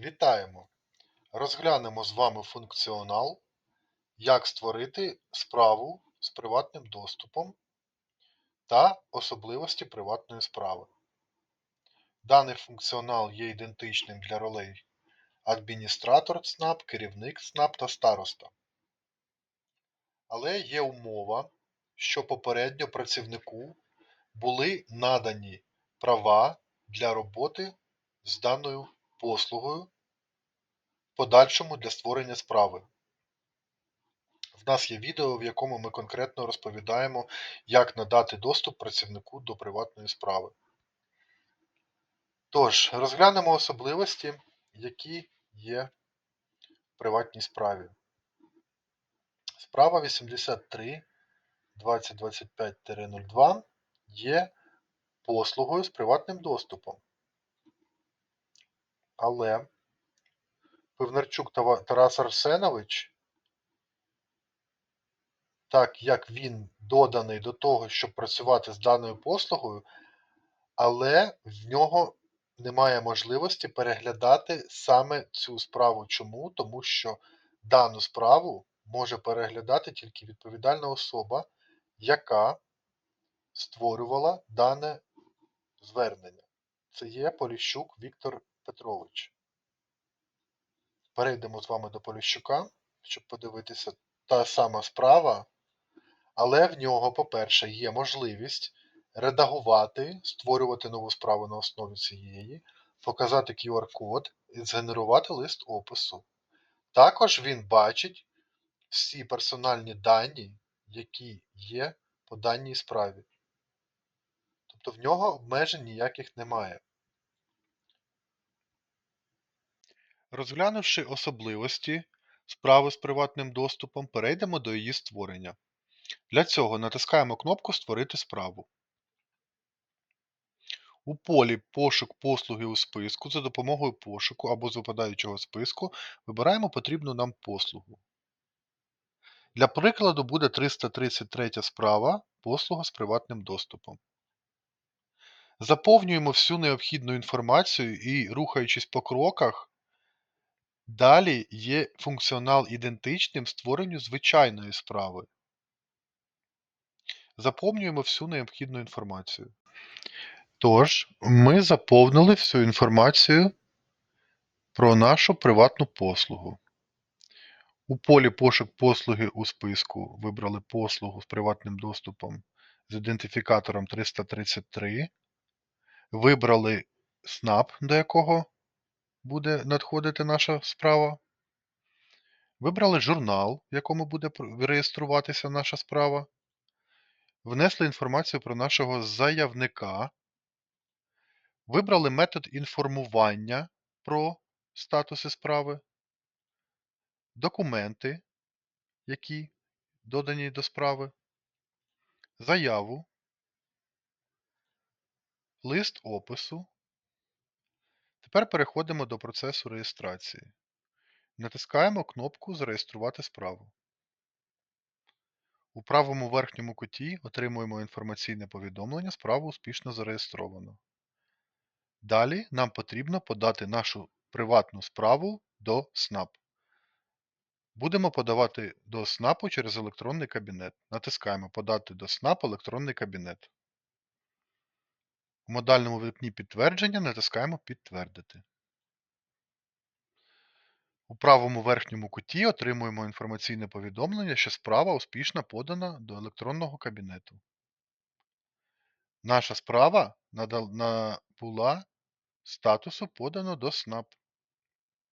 Вітаємо! Розглянемо з вами функціонал, як створити справу з приватним доступом та особливості приватної справи. Даний функціонал є ідентичним для ролей адміністратор ЦНАП, керівник ЦНАП та староста. Але є умова, що попередньо працівнику були надані права для роботи з даною послугою подальшому для створення справи. В нас є відео, в якому ми конкретно розповідаємо, як надати доступ працівнику до приватної справи. Тож, розглянемо особливості, які є в приватній справі. Справа 83 2025-02 є послугою з приватним доступом. Але Пивнарчук Тарас Арсенович, так як він доданий до того, щоб працювати з даною послугою, але в нього немає можливості переглядати саме цю справу. Чому? Тому що дану справу може переглядати тільки відповідальна особа, яка створювала дане звернення. Це є Поліщук Віктор Петрович. Перейдемо з вами до Поліщука, щоб подивитися та сама справа, але в нього, по-перше, є можливість редагувати, створювати нову справу на основі цієї, показати QR-код і згенерувати лист опису. Також він бачить всі персональні дані, які є по даній справі. Тобто в нього обмежень ніяких немає. Розглянувши особливості справи з приватним доступом, перейдемо до її створення. Для цього натискаємо кнопку Створити справу. У полі Пошук послуги у списку за допомогою пошуку або з випадаючого списку вибираємо потрібну нам послугу. Для прикладу буде 333 справа послуга з приватним доступом. Заповнюємо всю необхідну інформацію і, рухаючись по кроках, далі є функціонал ідентичним створенню звичайної справи. Заповнюємо всю необхідну інформацію. Тож, ми заповнили всю інформацію про нашу приватну послугу. У полі пошук послуги у списку вибрали послугу з приватним доступом з ідентифікатором 333. Вибрали СНАП, до якого буде надходити наша справа. Вибрали журнал, в якому буде реєструватися наша справа. Внесли інформацію про нашого заявника. Вибрали метод інформування про статуси справи, документи, які додані до справи, заяву, лист опису. Тепер переходимо до процесу реєстрації. Натискаємо кнопку Зареєструвати справу. У правому верхньому куті отримуємо інформаційне повідомлення «Справа успішно зареєстровано». Далі нам потрібно подати нашу приватну справу до СНАП. Будемо подавати до СНАПу через електронний кабінет. Натискаємо Подати до СНАП електронний кабінет. У модальному вікні підтвердження натискаємо Підтвердити. У правому верхньому куті отримуємо інформаційне повідомлення, що справа успішно подана до електронного кабінету. Наша справа була статусу подано до СНАП.